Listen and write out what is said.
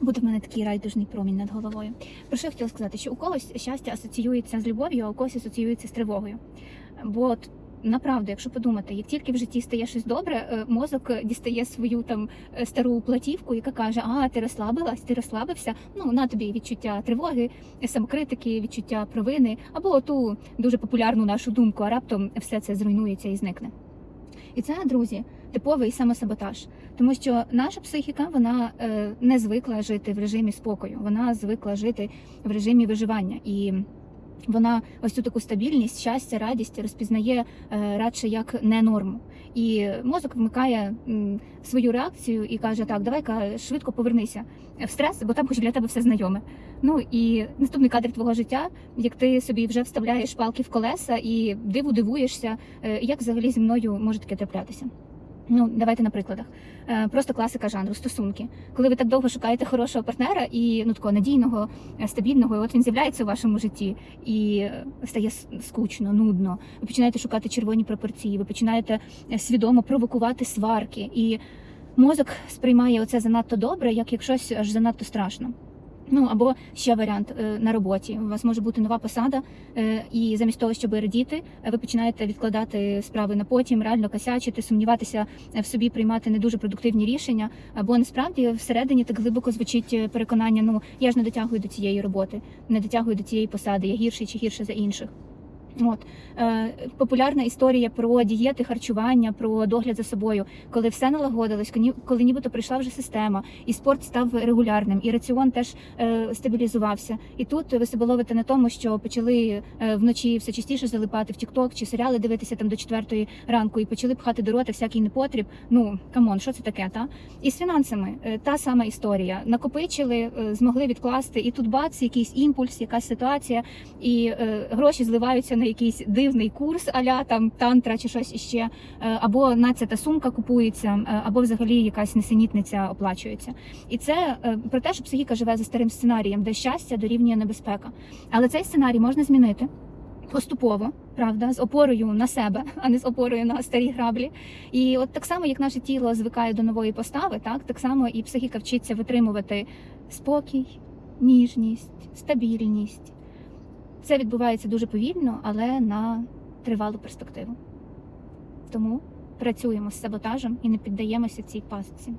Буде в мене такий райдужний промінь над головою. Про що я хотіла сказати, що у когось щастя асоціюється з любов'ю, а у когось асоціюється з тривогою. Бо от направду, якщо подумати, як тільки в житті стає щось добре, е, мозок дістає свою там е, стару платівку, яка каже: А, ти розслабилась, ти розслабився. Ну на тобі відчуття тривоги, самокритики, відчуття провини, або оту дуже популярну нашу думку, а раптом все це зруйнується і зникне. І це, друзі, типовий самосаботаж, тому що наша психіка вона е, не звикла жити в режимі спокою, вона звикла жити в режимі виживання і. Вона ось цю таку стабільність, щастя, радість розпізнає е, радше як не норму. І мозок вмикає свою реакцію і каже: Так, давай-ка швидко повернися в стрес, бо там хоч для тебе все знайоме. Ну і наступний кадр твого життя, як ти собі вже вставляєш палки в колеса і диву дивуєшся, е, як взагалі зі мною може таке траплятися. Ну, давайте на прикладах. Е, Просто класика жанру стосунки. Коли ви так довго шукаєте хорошого партнера і ну такого надійного, е, стабільного, і от він з'являється у вашому житті і е, стає скучно, нудно. Ви починаєте шукати червоні пропорції, ви починаєте свідомо провокувати сварки, і мозок сприймає оце занадто добре, як як щось аж занадто страшно. Ну або ще варіант е, на роботі. У вас може бути нова посада, е, і замість того, щоб радіти, ви починаєте відкладати справи на потім, реально косячити, сумніватися в собі, приймати не дуже продуктивні рішення. Або насправді всередині так глибоко звучить е, переконання: ну я ж не дотягую до цієї роботи, не дотягую до цієї посади, я гірший чи гірше за інших. От е, популярна історія про дієти, харчування, про догляд за собою, коли все налагодилось, коли, коли нібито прийшла вже система, і спорт став регулярним, і раціон теж е, стабілізувався. І тут ви себе ловите на тому, що почали е, вночі все частіше залипати в Тікток чи серіали дивитися там до четвертої ранку, і почали пхати до рота всякий непотріб. Ну камон, що це таке? Та і з фінансами е, та сама історія. Накопичили, е, змогли відкласти, і тут бац, якийсь імпульс, якась ситуація, і е, гроші зливаються на якийсь дивний курс, аля там тантра чи щось іще, е, або нацята сумка купується, е, або взагалі якась несенітниця оплачується. І це е, про те, що психіка живе за старим сценарієм, де щастя дорівнює небезпека. Але цей сценарій можна змінити. Поступово, правда, з опорою на себе, а не з опорою на старі граблі. І от так само, як наше тіло звикає до нової постави, так так само і психіка вчиться витримувати спокій, ніжність, стабільність. Це відбувається дуже повільно, але на тривалу перспективу. Тому працюємо з саботажем і не піддаємося цій пастці.